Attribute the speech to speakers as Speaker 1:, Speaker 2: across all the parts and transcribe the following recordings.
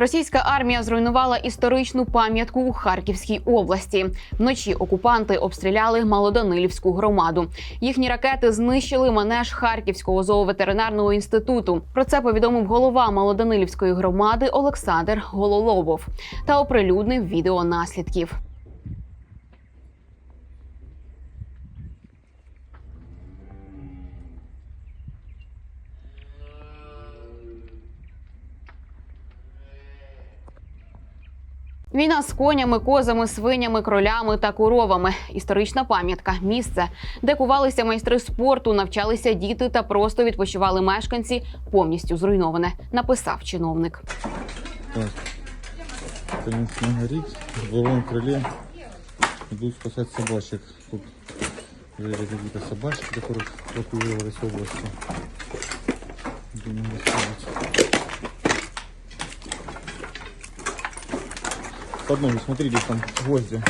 Speaker 1: Російська армія зруйнувала історичну пам'ятку у Харківській області. Вночі окупанти обстріляли Малоданилівську громаду. Їхні ракети знищили манеж Харківського зооветеринарного інституту. Про це повідомив голова Малоданилівської громади Олександр Гололобов та оприлюднив відео наслідків. Війна з конями, козами, свинями, кролями та коровами. Історична пам'ятка місце, де кувалися майстри спорту, навчалися діти та просто відпочивали мешканці, повністю зруйноване. Написав чиновник.
Speaker 2: Так. Конец не горит. В головном крыле идут спасать собачек. Тут жили какие-то собачки, которых эвакуировались в области. Под ноги, здесь там гвозди.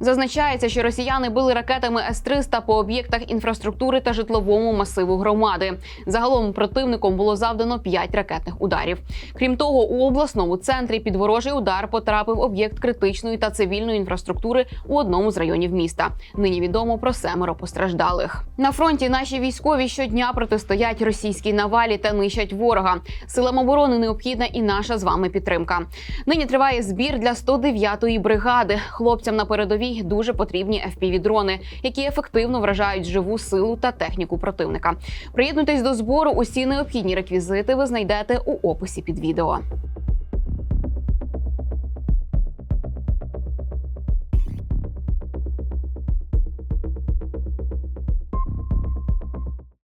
Speaker 1: Зазначається, що росіяни били ракетами С-300 по об'єктах інфраструктури та житловому масиву громади. Загалом противником було завдано 5 ракетних ударів. Крім того, у обласному центрі під ворожий удар потрапив об'єкт критичної та цивільної інфраструктури у одному з районів міста. Нині відомо про семеро постраждалих. На фронті наші військові щодня протистоять російській навалі та нищать ворога. Силам оборони необхідна і наша з вами підтримка. Нині триває збір для 109-ї бригади. Хлопцям на передовій дуже потрібні FPV-дрони, які ефективно вражають живу силу та техніку противника. Приєднуйтесь до збору. Усі необхідні реквізити ви знайдете у описі під відео.